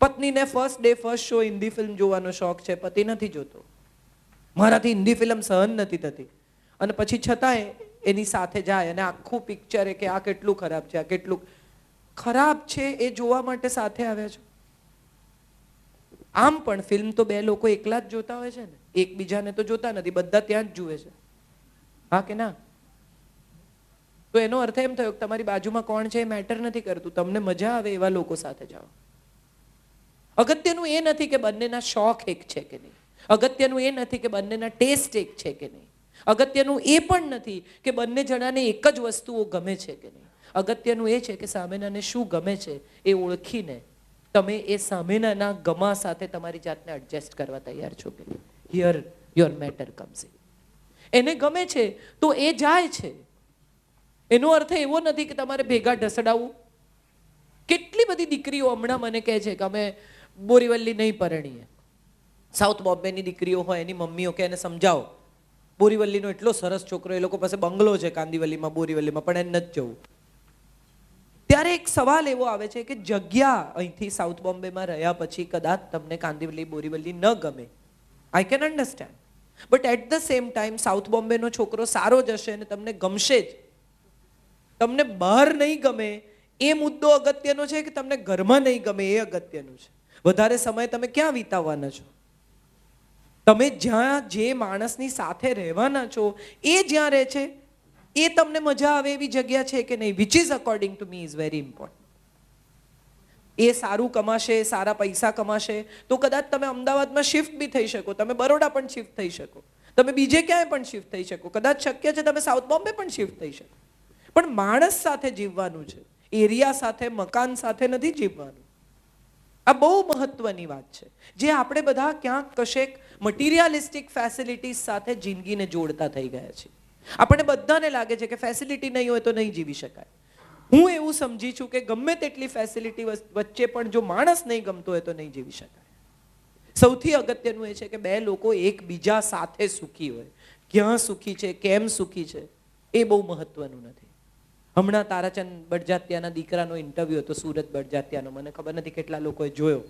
પત્નીને first day first show Hindi film જોવાનો શોખ છે, પતિ નથી જોતો. મારાથી હિન્દી ફિલ્મ સહન નથી થતી. અને પછી છતાંય એની સાથે જાય અને આખું પિક્ચર એ કે આ કેટલું ખરાબ છે, આ કેટલું ખરાબ છે એ જોવા માટે સાથે આવ્યા છો. આમ પણ ફિલ્મ તો બે લોકો એકલા જ જોતા હોય છે ને. એકબીજાને તો જોતા નથી, બધા ત્યાં જ જુએ છે. હા કે ના? તો એનો અર્થ એમ થયો કે તમારી બાજુમાં કોણ છે એ મેટર નથી કરતું. તમને મજા આવે એવા લોકો સાથે જાઓ. અગત્યનું એ નથી કે બંનેના શોખ એક છે કે નહીં. અગત્યનું એ નથી કે બંનેના ટેસ્ટ એક છે કે નહીં. અગત્યનું એ પણ નથી કે બંને જણાને એક જ વસ્તુઓ ગમે છે કે નહીં. અગત્યનું એ છે કે સામેનાને શું ગમે છે એ ઓળખીને તમે એ સામેનાના ગમા સાથે તમારી જાતને એડજસ્ટ કરવા તૈયાર છો કે here your matter comes in એને ગમે છે તો એ જાય છે. એનો અર્થ એવો નથી કે તમારે ભેગા ઢસડાવવું કેટલી બધી દીકરીઓ હમણાં મને કહે છે કે અમે બોરીવલ્લી નહીં પરણીએ. સાઉથ બોમ્બેની દીકરીઓ હોય, એની મમ્મીઓ કે એને સમજાવો. બોરીવલ્લીનો એટલો સરસ છોકરો, એ લોકો પાસે બંગલો છે કાંદીવલ્લીમાં બોરીવલ્લીમાં, પણ એને નથી જવું. ત્યારે એક સવાલ એવો આવે છે કે જગ્યા અહીંથી સાઉથ બોમ્બેમાં રહ્યા પછી કદાચ તમને કાંદીવલ્લી બોરીવલ્લી ન ગમે. I can understand but at the same time south બોમ્બેનો છોકરો સારો જ હશે અને તમને ગમશે જ. તમને બહાર નહીં ગમે, એ મુદ્દો અગત્યનો છે કે તમને ઘરમાં નહીં ગમે, એ અગત્યનું છે? વધારે સમય તમે ક્યાં વિતાવવાના છો? તમે જ્યાં જે માણસની સાથે રહેવાના છો, એ જ્યાં રહે છે, એ તમને મજા આવે એવી જગ્યા છે કે નહીં? Which is according to me is very important એ સારું કમાશે, સારા પૈસા કમાશે, તો કદાચ તમે અમદાવાદમાં શિફ્ટ બી થઈ શકો. તમે બરોડા પણ શિફ્ટ થઈ શકો. તમે બીજે ક્યાંય પણ શિફ્ટ થઈ શકો. કદાચ શક્ય છે તમે સાઉથ બોમ્બે પણ શિફ્ટ થઈ શકો. પણ માણસ સાથે જીવવાનું છે. એરિયા સાથે, મકાન સાથે નથી જીવવાનું. આ બહુ મહત્વની વાત છે. જે આપણે બધા ક્યાંક કશેક મટીરિયાલિસ્ટિક ફેસિલિટીઝ સાથે જિંદગીને જોડતા થઈ ગયા છે આપણને બધાને લાગે છે કે ફેસિલિટી નહીં હોય તો નહીં જીવી શકાય. હું એવું સમજી છું કે ગમે તેટલી ફેસિલિટી વચ્ચે પણ જો માણસ નહીં ગમતો હોય તો નહીં જીવી શકાય. સૌથી અગત્યનું એ છે કે બે લોકો એકબીજા સાથે સુખી હોય. ક્યાં સુખી છે, કેમ સુખી છે, એ બહુ મહત્વનું નથી. હમણાં તારાચંદ બડજાત્યાના દીકરાનો ઇન્ટરવ્યુ હતો, સુરત બડજાત્યાનો મને ખબર નથી કેટલા લોકોએ જોયો.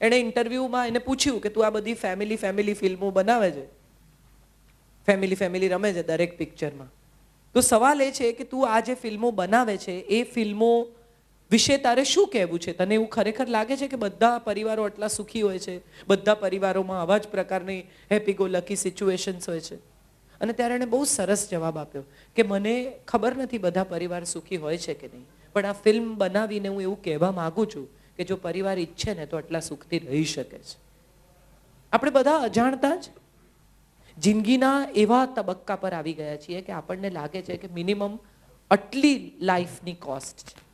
એણે ઇન્ટરવ્યુમાં એને પૂછ્યું કે તું આ બધી ફેમિલી ફેમિલી ફિલ્મો બનાવે છે? ફેમિલી ફેમિલી રમે છે દરેક પિક્ચરમાં તો સવાલ એ છે કે તું આ જે ફિલ્મો બનાવે છે, એ ફિલ્મો વિશે તારે શું કહેવું છે? તને એવું ખરેખર લાગે છે કે બધા પરિવારો આટલા સુખી હોય છે? બધા પરિવારોમાં આવા જ પ્રકારની હેપી ગો લકી સિચ્યુએશન્સ હોય છે? અને ત્યારે એણે બહુ સરસ જવાબ આપ્યો કે મને ખબર નથી બધા પરિવાર સુખી હોય છે કે નહીં. પણ આ ફિલ્મ બનાવીને હું એવું કહેવા માંગુ છું કે જો પરિવાર ઈચ્છે ને તો આટલા સુખથી રહી શકે છે. આપણે બધા અજાણતા જ જિંદગીના એવા તબક્કા પર આવી ગયા છીએ કે આપણને લાગે છે કે મિનિમમ આટલી લાઈફની કોસ્ટ છે.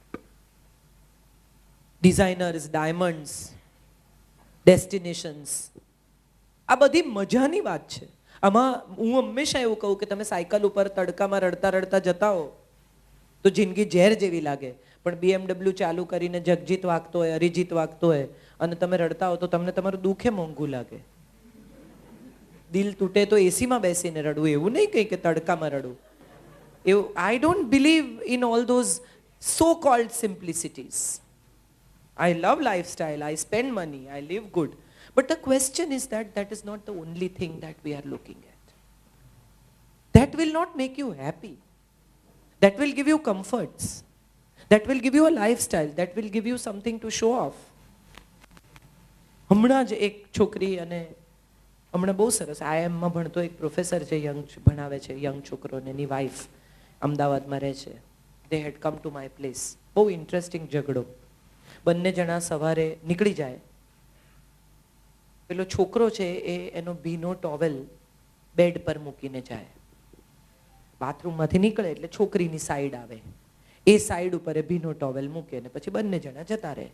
ડિઝાઇનર્સ, ડાયમંડ્સ, ડેસ્ટિનેશન્સ, આ બધી મજાની વાત છે. આમાં હું હંમેશા એવું કહું કે તમે સાયકલ ઉપર તડકામાં રડતા રડતા જતા હો, તો જિંદગી ઝેર જેવી લાગે. પણ બીએમડબલ્યુ ચાલુ કરીને જગજીત વાગતો હોય, અરિજીત વાગતો હોય, અને તમે રડતા હો તો તમને તમારું દુઃખે મોંઘું લાગે. દિલ તૂટે તો એસીમાં બેસીને રડવું, એવું નહીં કંઈ કે તડકામાં રડવું. એવું I don't believe in all those so called simplicities I love life style I spend money I live good But the question is that that is not the only thing that we are looking at. That will not make you happy. That will give you comforts. That will give you a lifestyle. That will give you something to show off. હમણાં જ એક છોકરી અને હમણાં બહુ સરસ આઈએમમાં ભણતો એક પ્રોફેસર છે યંગ ભણાવે છે યંગ છોકરોને એની વાઈફ અમદાવાદમાં રહે છે they had come to my place બહુ ઇન્ટરેસ્ટિંગ ઝઘડો બંને જણા સવારે નીકળી જાય પેલો છોકરો છે એ એનો ભીનો ટોવેલ બેડ પર મૂકીને જાય. બાથરૂમમાંથી નીકળે એટલે છોકરીની સાઈડ આવે. એ સાઈડ ઉપર ભીનો ટોવેલ મૂકે ને પછી બંને જણા જતા રહે.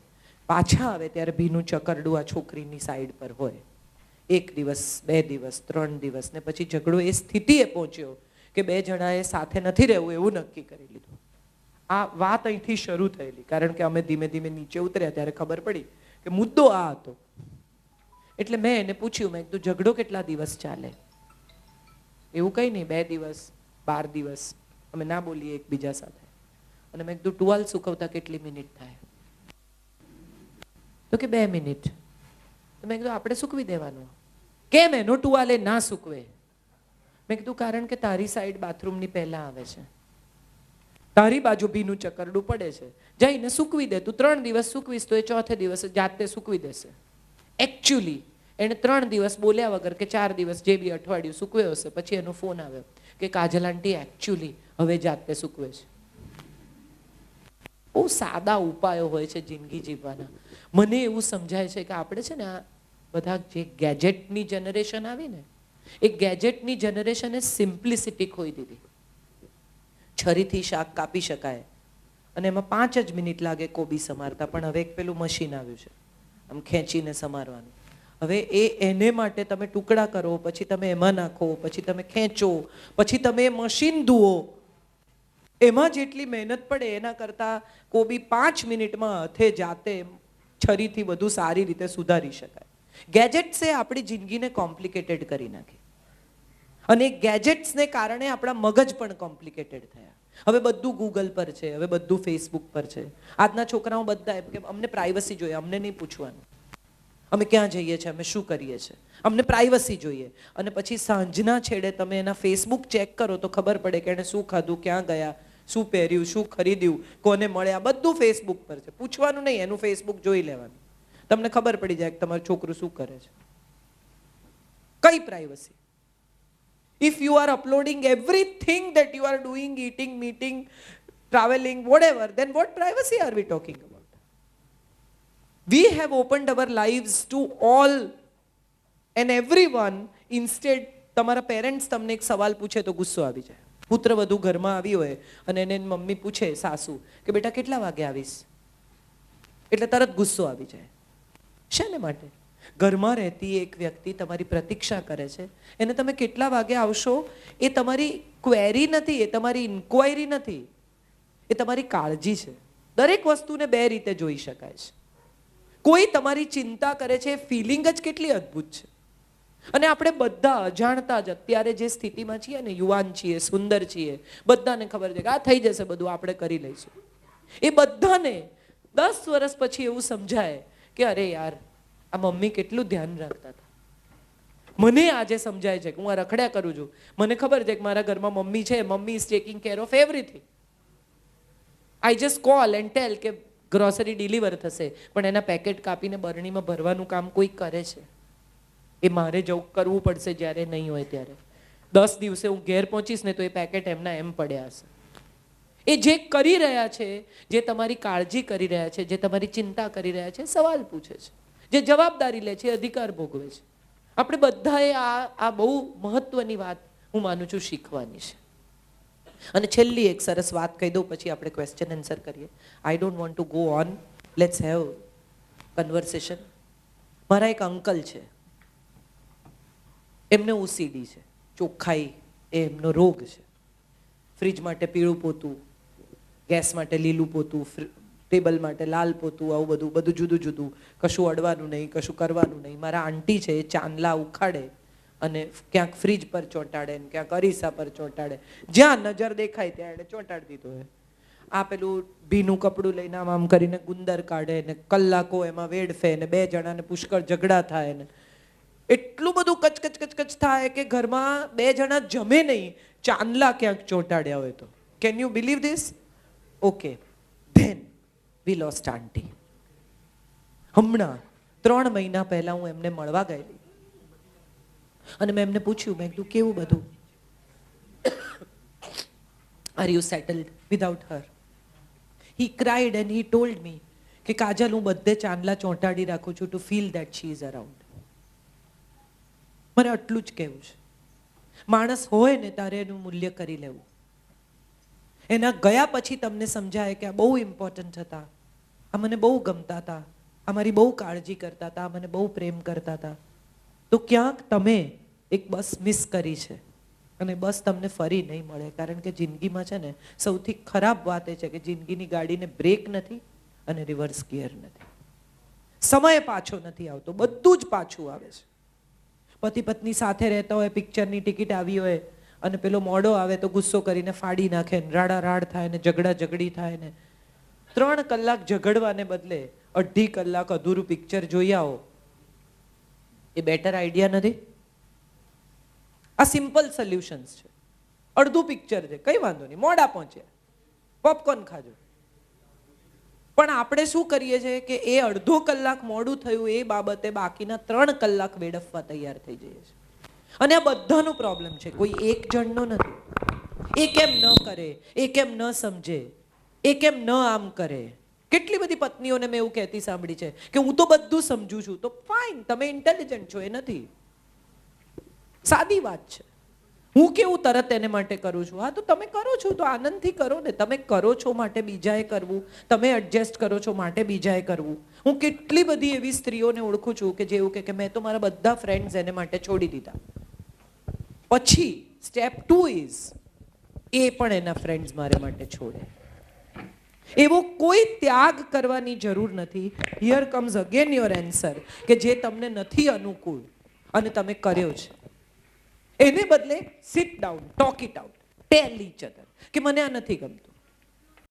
પાછા આવે ત્યારે ભીનું ચકરડું આ છોકરીની સાઈડ પર હોય. એક દિવસ, બે દિવસ, ત્રણ દિવસ ને પછી ઝઘડો એ સ્થિતિએ પહોંચ્યો કે બે જણાએ સાથે નથી રહેવું એવું નક્કી કરી લીધું. આ વાત અહીંથી શરૂ થયેલી. કારણ કે અમે ધીમે ધીમે નીચે ઉતર્યા ત્યારે ખબર પડી કે મુદ્દો આ હતો. એટલે મેં એને પૂછ્યું, મેં કીધું, ઝઘડો કેટલા દિવસ ચાલે? એવું કંઈ નહીં, બે દિવસ, બાર દિવસ, અમે ના બોલીએ એકબીજા સાથે. અને મેં કીધું, ટુવાલ સુકવતા કેટલી મિનિટ થાય? તો કે બે મિનિટ. તો મેં કીધું, આપણે સૂકવી દેવાનું. કેમ એનો ટુવાલે ના સૂકવે? મેં કીધું, કારણ કે તારી સાઈડ બાથરૂમની પહેલા આવે છે. તારી બાજુ ભીનું ચકરડું પડે છે. જઈને સૂકવી દે. તું ત્રણ દિવસ સૂકવીશ તો એ ચોથે દિવસે જાતે સૂકવી દેશે. એકચ્યુઅલી એણે ત્રણ દિવસ બોલ્યા વગર કે ચાર દિવસ જે બી અઠવાડિયું સૂકવ્યો હશે. પછી એનો ફોન આવ્યો કે કાજલ આંટી એકચ્યુઅલી હવે જાતે સૂકવે છે. બહુ સાદા ઉપાયો હોય છે જિંદગી જીવવાના. મને એવું સમજાય છે કે આપણે છે ને આ બધા જે ગેજેટની જનરેશન આવી ને, એ ગેજેટની જનરેશને સિમ્પ્લિસિટી ખોઈ દીધી. છરીથી શાક કાપી શકાય. અને એમાં પાંચ જ મિનિટ લાગે કોબી સમારતા, પણ હવે એક પેલું મશીન આવ્યું છે. આમ ખેંચીને સમારવાનું. હવે એ એને માટે તમે ટુકડા કરો, પછી તમે એમાં નાખો, પછી તમે ખેંચો, પછી તમે મશીન ધુઓ. એમાં જેટલી મહેનત પડે, એના કરતાં કોબી પાંચ મિનિટમાં હાથે જાતે છરીથી વધુ સારી રીતે સુધારી શકાય. ગેજેટ્સે આપણી જિંદગીને કોમ્પ્લિકેટેડ કરી નાખી. અને ગેજેટ્સને કારણે આપણા મગજ પણ કોમ્પ્લિકેટેડ થયા. હવે બધું ગૂગલ પર છે, હવે બધું ફેસબુક પર છે. આજના છોકરાઓ બધા એમ કે અમને પ્રાઇવસી જોઈએ, અમને નહીં પૂછવાનું. અમે ક્યાં જઈએ છીએ, અમે શું કરીએ છીએ? અમને પ્રાઇવસી જોઈએ. અને પછી સાંજના છેડે તમે એના ફેસબુક ચેક કરો તો ખબર પડે કે એણે શું ખાધું, ક્યાં ગયા, શું પહેર્યું, શું ખરીદ્યું, કોને મળ્યા, બધું ફેસબુક પર છે. પૂછવાનું નહીં, એનું ફેસબુક જોઈ લેવાનું. તમને ખબર પડી જાય કે તમારું છોકરું શું કરે છે. કઈ privacy if you are uploading everything that you are doing eating meeting traveling whatever then what privacy are we talking about we have opened our lives to all and everyone instead તમારા parents તમને એક સવાલ પૂછે તો ગુસ્સો આવી જાય પુત્ર વધુ ઘરમાં આવી હોય અને એને મમ્મી પૂછે સાસુ કે બેટા કેટલા વાગે આવીશ એટલે તરત ગુસ્સો આવી જાય શેને માટે ઘરમાં રહેતી એક વ્યક્તિ તમારી પ્રતીક્ષા કરે છે. એને તમે કેટલા વાગે આવશો એ તમારી ક્વેરી નથી, એ તમારી ઇન્ક્વાયરી નથી. એ તમારી કાળજી છે. દરેક વસ્તુને બે રીતે જોઈ શકાય છે. કોઈ તમારી ચિંતા કરે છે, એ ફિલિંગ જ કેટલી અદ્ભુત છે. અને આપણે બધા અજાણતા જ અત્યારે જે સ્થિતિમાં છીએ ને, યુવાન છીએ, સુંદર છીએ, બધાને ખબર છે કે આ થઈ જશે બધું, આપણે કરી લઈશું. એ બધાને દસ વર્ષ પછી એવું સમજાય કે અરે યાર આ મમ્મી કેટલું ધ્યાન રાખતા હતા. મને આજે સમજાય છે કે હું આ રખડ્યા કરું છું. મને ખબર છે કે મારા ઘરમાં મમ્મી છે, mummy is taking care of everything I just call and tell કે ગ્રોસરી ડિલિવર થશે, પણ એના પેકેટ કાપીને બરણીમાં ભરવાનું કામ કોઈ કરે છે? એ મારે જવું કરવું પડશે જ્યારે નહીં હોય ત્યારે. દસ દિવસે હું ઘેર પહોંચીશ ને તો એ પેકેટ એમના એમ પડ્યા હશે. એ જે કરી રહ્યા છે, જે તમારી કાળજી કરી રહ્યા છે, જે તમારી ચિંતા કરી રહ્યા છે, સવાલ પૂછે છે. જે જવાબદારી લે છે અધિકાર ભોગવે છે. આપણે બધાએ આ આ બહુ મહત્વની વાત હું માનું છું શીખવાની છે. અને છેલ્લી એક સરસ વાત કહી દઉં, પછી આપણે ક્વેશ્ચન આન્સર કરીએ. I don't want to go on let's have conversation મારા એક અંકલ છે. એમને ઓસીડી છે. ચોખ્ખાઈ એ એમનો રોગ છે. ફ્રીજ માટે પીળું પોતું, ગેસ માટે લીલું પોતું ટેબલ માટે લાલ પોતું, આવું બધું બધું જુદું જુદું. કશું અડવાનું નહીં, કશું કરવાનું નહીં. મારા આંટી છે એ ચાંદલા ઉખાડે અને ક્યાંક ફ્રીજ પર ચોંટાડે ને ક્યાંક અરીસા પર ચોંટાડે. જ્યાં નજર દેખાય ત્યાં એને ચોંટાડી દીધું હોય. આ પેલું ભીનું કપડું લઈને આમ આમ કરીને ગુંદર કાઢે ને કલાકો એમાં વેડફે ને બે જણાને પુષ્કળ ઝઘડા થાય ને. એટલું બધું કચ કચ કચ કચ થાય કે ઘરમાં બે જણા જમે નહીં. ચાંદલા ક્યાંક ચોંટાડ્યા હોય તો. Can you believe this okay then we lost aunty હમણાં ત્રણ મહિના પહેલા હું એમને મળવા ગયેલી. અને મેં એમને પૂછ્યું, મેં કીધું, કેવું બધું? Are you settled without her he cried and he told me કે, કાજલ, હું બધે ચાંદલા ચોંટાડી રાખું છું to feel that she is around મને આટલું જ કહેવું છે. માણસ હોય ને તારે એનું મૂલ્ય કરી લેવું. એના ગયા પછી તમને સમજાય કે આ બહુ ઇમ્પોર્ટન્ટ હતા. આ મને બહુ ગમતા હતા આ મારી બહુ કાળજી કરતા હતા આ મને બહુ પ્રેમ કરતા હતા તો ક્યાંક તમે એક બસ મિસ કરી છે અને બસ તમને ફરી નહીં મળે. કારણ કે જિંદગીમાં છે ને, સૌથી ખરાબ વાત એ છે કે જિંદગીની ગાડીને બ્રેક નથી અને રિવર્સ ગિયર નથી. સમય પાછો નથી આવતો. બધું જ પાછું આવે છે. પતિ પત્ની સાથે રહેતા હોય, પિક્ચરની ટિકિટ આવી હોય અને પેલો મોડો આવે તો ગુસ્સો કરીને ફાડી નાખે ને રાડા રાડ થાય ને ઝઘડા ઝઘડી થાય ને ત્રણ કલાક ઝઘડવાને બદલે અઢી કલાક અધૂરું પિક્ચર જોઈ આવો. એ બેટર આઈડિયા નથી? આ સિમ્પલ સોલ્યુશન્સ છે. અડધું પિક્ચર છે. કઈ વાંધો નહીં. મોડા પહોંચે. પોપકોર્ન ખાજો. પણ આપણે શું કરીએ છીએ કે એ અડધો કલાક મોડું થયું, એ બાબતે બાકીના ત્રણ કલાક વેડફવા તૈયાર થઈ જઈએ છીએ. અને આ બધાનો પ્રોબ્લેમ છે. કોઈ એક જણનો નથી. એ કેમ ન કરે? એ કેમ ન સમજે? એ કેમ ન આમ કરે? કેટલી બધી પત્નીઓને મેં એવું કહેતી સાંભળી છે કે હું તો બધું સમજુ છું. તો ફાઇન તમે ઇન્ટેલિજન્ટ છો, એ નથી. સાદી વાત છે. હું કેવું તરત એને માટે કરું છું? હા, તો તમે કરો છો, તો આનંદથી કરો ને. તમે કરો છો માટે બીજાએ કરવું. તમે એડજસ્ટ કરો છો માટે બીજાએ કરવું. હું કેટલી બધી એવી સ્ત્રીઓને ઓળખું છું કે જેવું કે કે મેં તો મારા બધા ફ્રેન્ડ્સ એને માટે છોડી દીધા. પછી સ્ટેપ ટુ ઇઝ એ પણ એના ફ્રેન્ડ્સ મારે માટે છોડે. એવો કોઈ ત્યાગ કરવાની જરૂર નથી. Here comes again your answer કે જે તમને નથી અનુકૂળ અને તમે કર્યો છે. એને બદલે sit down talk it out tell each other કે મને આ નથી ગમતું.